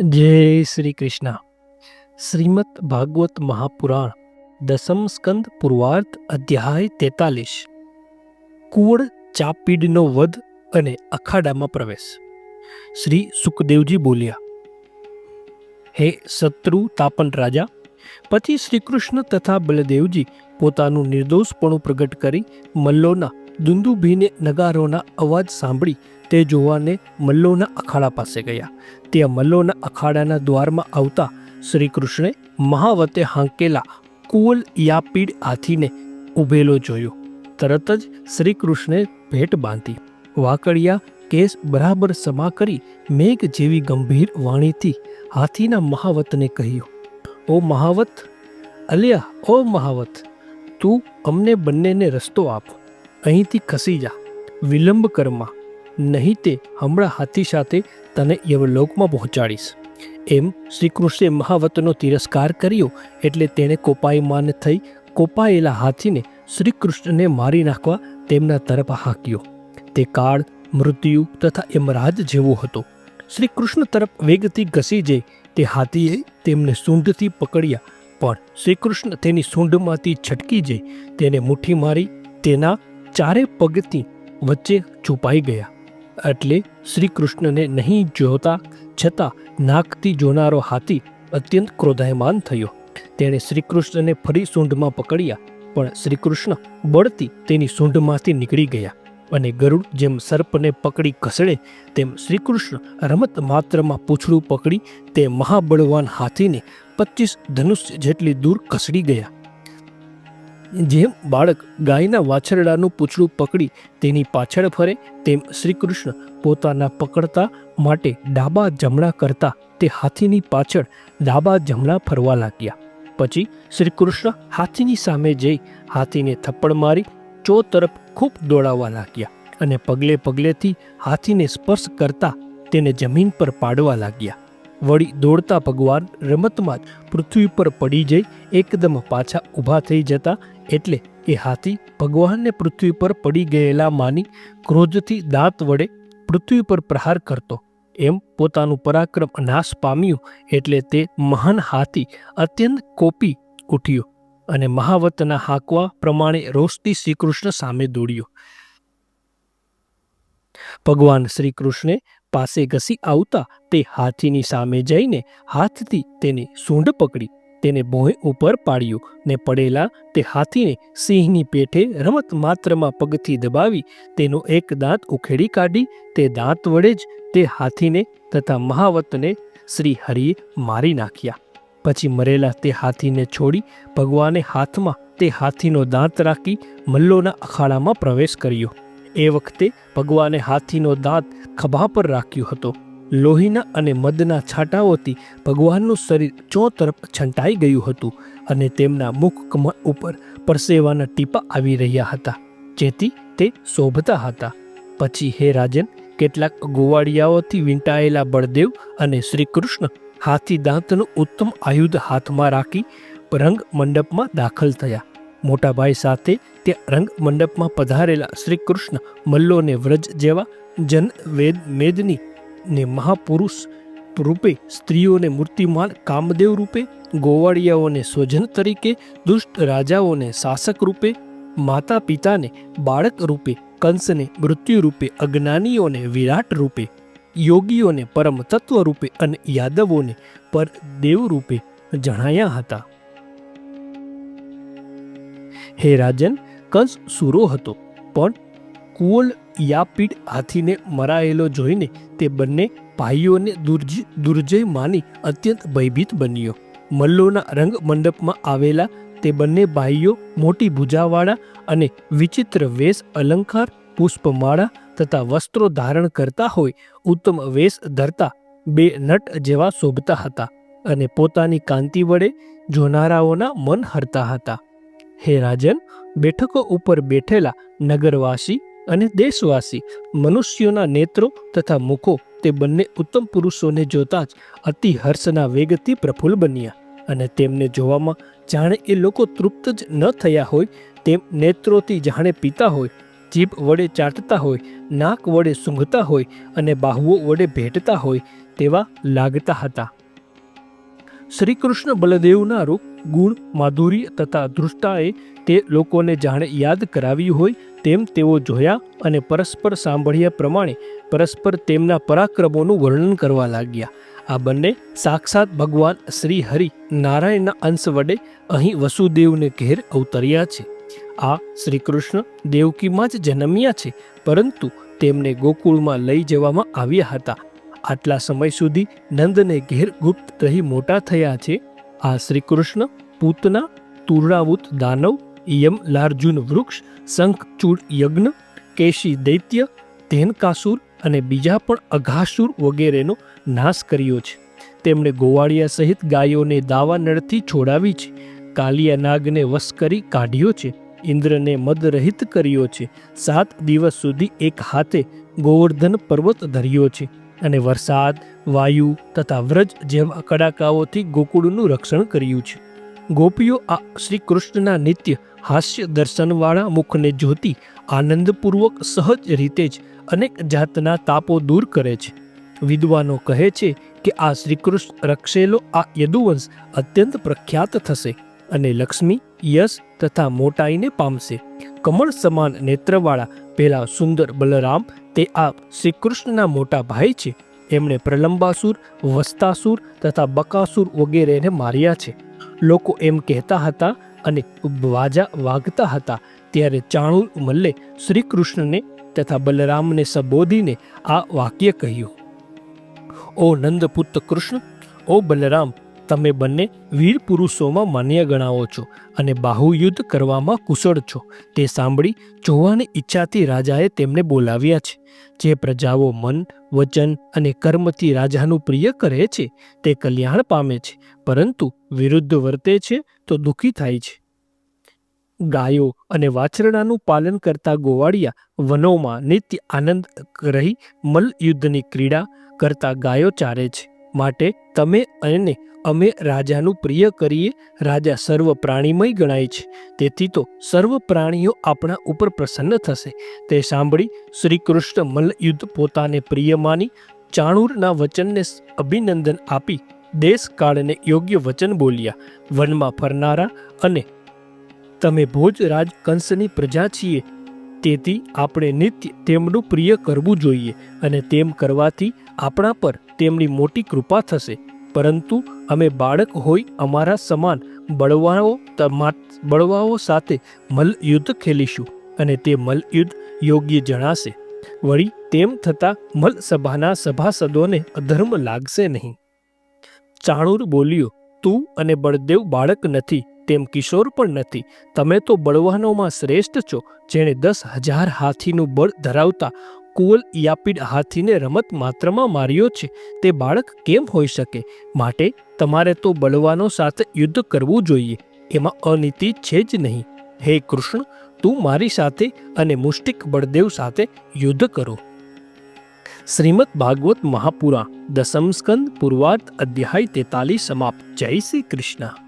જય શ્રી કૃષ્ણ. શ્રીમદ ભાગવત મહાપુરાણ, દસમ સ્કંદ પૂર્વાર્થ અધ્યાય તેતાલીસ. કુવળ ચાપીડનો વધ અને અખાડામાં પ્રવેશ. શ્રી સુખદેવજી બોલ્યા, હે શત્રુ તાપન રાજા, પછી શ્રીકૃષ્ણ તથા બલદેવજી પોતાનું નિર્દોષપણું પ્રગટ કરી મલ્લોના દુંદુભીને નગારોના અવાજ સાંભળી તે જોવાને મલ્લોના અખાડા પાસે ગયા. ત્યાં મલ્લોના અખાડાના દ્વારમાં આવતા શ્રી મહાવતે હાંકેલા કુવલ યાપીડ હાથીને ઊભેલો જોયો. તરત જ શ્રી કૃષ્ણે ભેટ બાંધી. વાકડિયા કેસ બરાબર સમા કરી મેઘ જેવી ગંભીર વાણીથી હાથીના મહાવતને કહ્યું, ઓ મહાવત, અલ્યા, ઓ મહાવત, તું અમને બંનેને રસ્તો આપ. અહીંથી ખસી જા. વિલંબ કરમાં નહીં તે હમણાં હાથી સાથે તને યવલોકમાં પહોંચાડીશ. એમ શ્રીકૃષ્ણે મહાવતનો તિરસ્કાર કર્યો એટલે તેણે કોપાયમાન થઈ કોપાયેલા હાથીને શ્રીકૃષ્ણને મારી નાખવા તેમના તરફ હાંક્યો. તે કાળ મૃત્યુ તથા યમરાજ જેવો હતો. શ્રીકૃષ્ણ તરફ વેગથી ઘસી જઈ તે હાથીએ તેમને સૂંઢથી પકડ્યા, પણ શ્રીકૃષ્ણ તેની સૂંઢમાંથી છટકી જઈ તેને મુઠ્ઠી મારી તેના ચારે પગથી વચ્ચે છુપાઈ ગયા. એટલે શ્રી કૃષ્ણને નહીં જોતા છતાં નાકથી જોનારો હાથી અત્યંત ક્રોધાયમાન થયો. તેણે શ્રીકૃષ્ણને ફરી સૂંઢમાં પકડ્યા, પણ શ્રીકૃષ્ણ બળતી તેની સૂંઢમાંથી નીકળી ગયા અને ગરુડ જેમ સર્પને પકડી ઘસડે તેમ શ્રીકૃષ્ણ રમત માત્રમાં પૂંછડું પકડી તે મહાબળવાન હાથીને પચીસ ધનુષ્ય જેટલી દૂર ખસડી ગયા. જેમ બાળક ગાયના વાછરડાનું પૂંછડું પકડી તેની પાછળ ફરે, તેમ શ્રીકૃષ્ણ પોતાના પકડતા માટે ડાબા જમણા કરતા તે હાથીની પાછળ ડાબા જમણા ફરવા લાગ્યા. પછી શ્રીકૃષ્ણ હાથીની સામે જઈ હાથીને થપ્પડ મારી ચો તરફ ખૂબ દોડાવવા લાગ્યા અને પગલે પગલેથી હાથીને સ્પર્શ કરતા તેને જમીન પર પાડવા લાગ્યા. વળી દોડતા ભગવાન રમતમાં જ પૃથ્વી પર પડી જઈ એકદમ પાછા ઊભા થઈ જતા એટલે એ હાથી ભગવાનને પૃથ્વી પર પડી ગયેલા માની ક્રોધથી દાંત વડે પૃથ્વી પર પ્રહાર કરતો. એમ પોતાનું પરાક્રમ નાશ પામ્યું એટલે તે મહાન હાથી અત્યંત કોપી ઉઠ્યો અને મહાવતના હાંકવા પ્રમાણે રોષથી શ્રીકૃષ્ણ સામે દોડ્યો. ભગવાન શ્રી કૃષ્ણે પાસે ઘસી આવતા તે હાથીની સામે જઈને હાથથી તેની સૂંઢ પકડી. તેને ભોંય ઉપર પાડ્યું ને પડેલા તે હાથીને સિંહની પેઠે રમત માત્રમાં પગથી દબાવી તેનો એક દાંત ઉખેડી કાઢી તે દાંત વડે જ તે હાથીને તથા મહાવતને શ્રી હરિએ મારી નાખ્યા. પછી મરેલા તે હાથીને છોડી ભગવાને હાથમાં તે હાથીનો દાંત રાખી મલ્લોના અખાડામાં પ્રવેશ કર્યો. એ વખતે ભગવાને હાથીનો દાંત ખભા પર રાખ્યો હતો. લોહીના અને મદના છાંટાઓથી ભગવાનનું શરીર ચો તરફ છંટાઈ ગયું હતું અને તેમના મુખ કમળ ઉપર પરસેવાના ટીપા આવી રહ્યા હતા, જેથી તે શોભતા હતા. પછી હે રાજન, કેટલાક ગોવાળિયાઓથી વીંટાયેલા બળદેવ અને શ્રી કૃષ્ણ હાથી દાંતનું ઉત્તમ આયુધ હાથમાં રાખી રંગ મંડપમાં દાખલ થયા. મોટાભાઈ સાથે ત્યાં રંગ મંડપમાં પધારેલા શ્રી કૃષ્ણ મલ્લોને વ્રજ જેવા જન વેદ મેદની ને મહાપુરુષ રૂપે સ્ત્રીઓને મૂર્તિમાન કામદેવ રૂપે, ગોવાળિયાઓને સ્વજન તરીકે, દુષ્ટ રાજાઓને શાસક રૂપે માતા પિતાને બાળક રૂપે, કંસને મૃત્યુ રૂપે, અજ્ઞાનીઓને વિરાટ રૂપે, યોગીઓને પરમ તત્વ રૂપે અને યાદવોને પર દેવ રૂપે જણાયા હતા. હે રાજન, કંસ સૂરો હતો. પણ કુવલ યાપીડ હાથીને મરાયેલો જોઈને તે બંને ભાઈઓને દુર્જ, દુર્જય માની અત્યંત ભયભીત બન્યો. મલ્લોના રંગ મંડપમાં આવેલા તે બંને ભાઈઓ મોટી ભૂજાવાળા અને વિચિત્ર વેશ અલંકાર, પુષ્પમાળા તથા વસ્ત્રો ધારણ કરતા હોય, ઉત્તમ વેશ ધરતા બે નટ જેવા શોભતા હતા અને પોતાની કાંતિ વડે જોનારાઓના મન હરતા હતા. હે રાજન, બેઠકો ઉપર બેઠેલા નગરવાસી અને દેશવાસી, મનુષ્યોના નેત્રો તથા મુખો તે બંને ઉત્તમ પુરુષોને જોતા જ અતિ હર્ષના વેગથી પ્રફુલ્લ બન્યા અને તેમને જોવામાં જાણે એ લોકો તૃપ્ત જ ન થયા હોય, તેમ નેત્રોથી જાણે પીતા હોય, જીભ વડે ચાટતા હોય, નાક વડે સૂંઘતા હોય અને બાહુઓ વડે ભેટતા હોય તેવા લાગતા હતા. શ્રી કૃષ્ણ બલદેવના રૂપ ગુણ માધુર્ય તથા દૃષ્ટાએ તે લોકોને જાણે યાદ કરાવી હોય તેમ તેઓ જોયા અને પરસ્પર સાંભળ્યા પ્રમાણે પરસ્પર તેમના પરાક્રમોનું વર્ણન કરવા લાગ્યા. આ બંને સાક્ષાત ભગવાન શ્રી હરિ નારાયણના અંશ વડે અહીં વસુદેવને ઘેર અવતર્યા છે. આ શ્રી કૃષ્ણ દેવકીમાં જ જન્મ્યા છે, પરંતુ તેમને ગોકુળમાં લઈ જવામાં આવ્યા હતા. આટલા સમય સુધી નંદને ઘેર ગુપ્ત રહી મોટા થયા છે. આ શ્રી કૃષ્ણ પૂતના તુરણાવૂત દાનવ, યમ લાર્જુન વૃક્ષ, શંખચૂડ યજ્ઞ, કેશી દૈત્ય, ધેનકાસુર અને બીજા પણ અઘાસુર વગેરેનો નાશ કર્યો છે. તેમણે ગોવાળિયા સહિત ગાયોને દાવાનળથી છોડાવી છે. કાલિયા નાગને વશ કરી કાઢ્યો છે. ઇન્દ્રને મદરહિત કર્યો છે. સાત દિવસ સુધી એક હાથે ગોવર્ધન પર્વત ધર્યો છે. અને વરસાદ, વાયુ તથા વ્રજ જેવા કડાકાઓથી ગોકુળનું રક્ષણ કર્યું છે. ગોપીઓ આ શ્રી કૃષ્ણના નિત્ય હાસ્ય દર્શનવાળા મુખને જોતી આનંદપૂર્વક સહજ રીતે જ અનેક જાતના તાપો દૂર કરે છે. વિદ્વાનો કહે છે કે આ શ્રીકૃષ્ણ રક્ષેલો આ યદુવંશ અત્યંત પ્રખ્યાત થશે. અને લક્ષ્મી યશ તથા મોટાઈને પામશે. કમળ સમાન નેત્રવાળા પેલા સુંદર બલરામ તે આ શ્રીકૃષ્ણના મોટા ભાઈ છે. એમણે પ્રલંબાસુર, વસ્તાસુર તથા બકાસુર વગેરેને માર્યા છે. લોકો એમ કહેતા હતા અને વાજા વાગતા હતા ત્યારે ચાણુર મલ્લે શ્રી કૃષ્ણને તથા બલરામને સંબોધીને આ વાક્ય કહ્યું. ઓ નંદપુત્ર કૃષ્ણ ઓ બલરામ તમે બંને વીર પુરુષોમાં માન્ય ગણાવો છો અને બાહુયુદ્ધ કરવામાં કુશળ છો. તે સાંભળી જોવાની ઈચ્છાથી રાજાએ તેમને બોલાવ્યા છે. જે પ્રજાઓ મન, વચન અને કર્મથી રાજાનું પ્રિય કરે છે, તે કલ્યાણ પામે છે, પરંતુ વિરુદ્ધ વર્તે છે તો દુઃખી થાય છે. ગાયો અને વાછરડાનું પાલન કરતા ગોવાળિયા વનોમાં નિત્ય આનંદ રહી મલ્લયુદ્ધની ક્રીડા કરતા ગાયો ચારે છે. માટે તમે અને અમે રાજાનું પ્રિય કરીએ, રાજા સર્વ પ્રાણીમય ગણાય છે. તેથી તો સર્વ પ્રાણીઓ આપણા ઉપર પ્રસન્ન થશે. તે સાંભળી શ્રી કૃષ્ણ મલ્લયુદ્ધ પોતાને પ્રિય માની ચાણૂરના વચનને અભિનંદન આપી દેશકાળને યોગ્ય વચન બોલ્યા. વનમાં ફરનારા અને તમે ભોજ રાજ કંસની પ્રજા છીએ તેથી આપણે નિત્ય તેમનું પ્રિય કરવું જોઈએ અને તેમ કરવાથી આપણા પર તેમની મોટી કૃપા થશે. પરંતુ અમે બાળક હોય અમારા સમાન બળવાઓ બળવાઓ સાથે મલ્લયુદ્ધ ખેલીશું અને તે મલ્લયુદ્ધ યોગ્ય જણાશે. વળી તેમ થતાં મલ્લસભાના સભાસદોને અધર્મ લાગશે નહીં. ચાણુર બોલ્યો તું અને બળદેવ બાળક નથી, તેમ કિશોર પણ નથી. તમે તો બળવાનોમાં શ્રેષ્ઠ છો, જેણે દસ હજાર હાથીનું બળ ધરાવતા કુવલ યાપીડ હાથીને રમત માત્રમાં માર્યો છે. તે બાળક કેમ હોઈ શકે? માટે તમારે તો બળવાનો સાથે યુદ્ધ કરવું જોઈએ. એમાં અનીતિ છે જ નહીં. હે કૃષ્ણ, તું મારી સાથે અને મુષ્ટિક બળદેવ સાથે યુદ્ધ કરો. શ્રીમદ ભાગવત મહાપુરા દસમ સ્કંદ પૂર્વાર્થ અધ્યાય તેતાલીસ સમાપ્ત. જય શ્રી કૃષ્ણ.